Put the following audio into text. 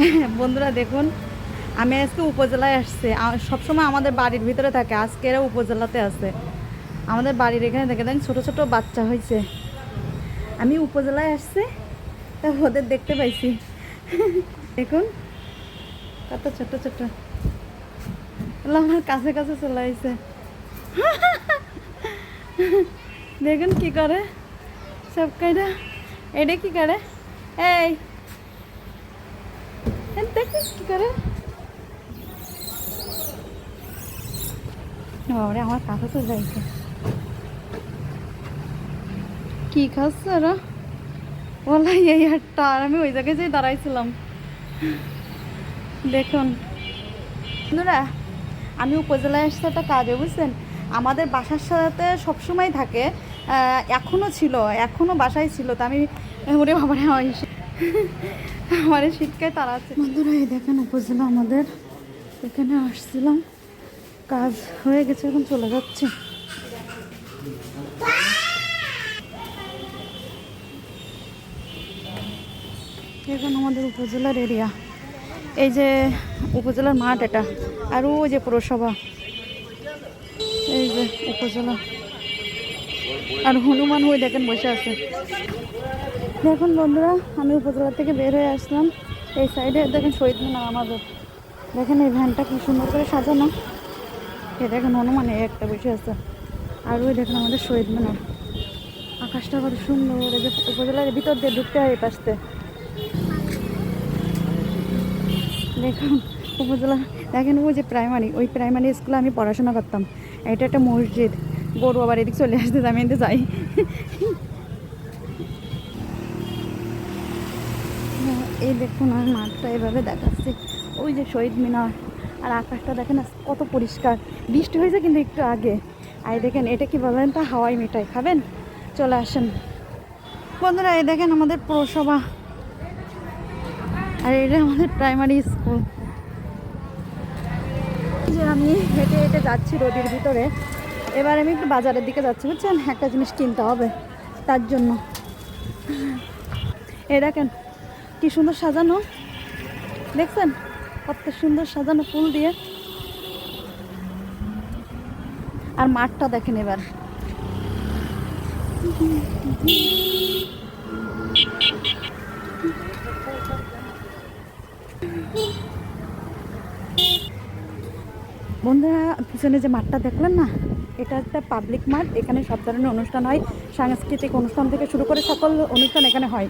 বন্ধুরা দেখুন, আমি আজকে উপজেলায় আসছি। সবসময় আমাদের বাড়ির ভিতরে থাকে আজকে এরা উপজেলাতে আছে। আমাদের বাড়ির এখানে দেখে দেন, ছোট ছোট বাচ্চা হয়েছে। আমি উপজেলায় আসছি, তা ওদের দেখতে পাইছি। দেখুন, কত ছোট ছোট। আমার কাছে কাছে চলে আসছে দেখুন কি করে, সব কয়টা এটা কি করে? এই কি করে আমার কাছে তো যাইছে। কি খাচ্ছে ওরা? বলা এই হাটটা আর আমি ওই জায়গায় যেই দাঁড়াইছিলাম। দেখুন। বন্ধুরা আমি উপজেলায় আসতে একটা কাজে বুঝছেন? আমাদের বাসার সাথে সবসময় থাকে আহ, এখনও ছিল এখনও বাসায় ছিল তা আমি ওরে বাবারে আমার শীতকায় তারা আছে বন্ধুরা, এই দেখেন উপজেলা আমাদের। এখানে আসছিলাম। কাজ হয়ে গেছে, এখন চলে যাচ্ছে। এখন আমাদের উপজেলার এরিয়া এই যে উপজেলার মাঠ এটা। আর ওই যে পৌরসভা। এই যে উপজেলা। আর হনুমান হয়ে দেখেন বসে আছে। দেখুন বন্ধুরা, আমি উপজেলা থেকে বের হয়ে আসলাম। এই সাইডে দেখেন শহীদ মিনার আমাদের। দেখেন এই ভ্যানটা কি সুন্দর করে সাজানো। এই দেখেন হনুমান এই একটা বসে আছে। আর ওই দেখেন আমাদের শহীদ মিনার। আকাশটা কত সুন্দর, এই যে উপজেলার ভিতর দিয়ে ঢুকতে হয় পাশতে দেখুন, উপজেলা দেখেন ওই যে প্রাইমারি ওই প্রাইমারি স্কুলে আমি পড়াশোনা করতাম। এটা একটা মসজিদ। গরু আবার এদিক চলে আসতে আমি এতে যাই এই দেখুন আর মাঠটা এভাবে দেখাচ্ছে। ওই যে শহীদ মিনার আর আকাশটা দেখেন কত পরিষ্কার। বৃষ্টি হয়েছে কিন্তু একটু আগে। আর দেখেন, এটা কি বলেন তা? হাওয়াই মিঠাই। খাবেন? চলে আসেন। বন্ধুরা, এই দেখেন আমাদের পৌরসভা। আর এটা আমাদের প্রাইমারি স্কুল যে আমি হেঁটে হেঁটে যাচ্ছি রোদের ভিতরে। এবার আমি একটু বাজারের দিকে যাচ্ছি, বুঝছেন? একটা জিনিস কিনতে হবে, তার জন্য। এ দেখেন, কি সুন্দর সাজানো। দেখছেন? কত সুন্দর সাজানো ফুল দিয়ে। আর মাঠটা দেখেন এবার। বন্ধুরা, পিছনে যে মাঠটা দেখলেন না? এটা একটা পাবলিক মাঠ, এখানে সব ধরনের অনুষ্ঠান হয়। সাংস্কৃতিক অনুষ্ঠান থেকে শুরু করে সকল অনুষ্ঠান এখানে হয়।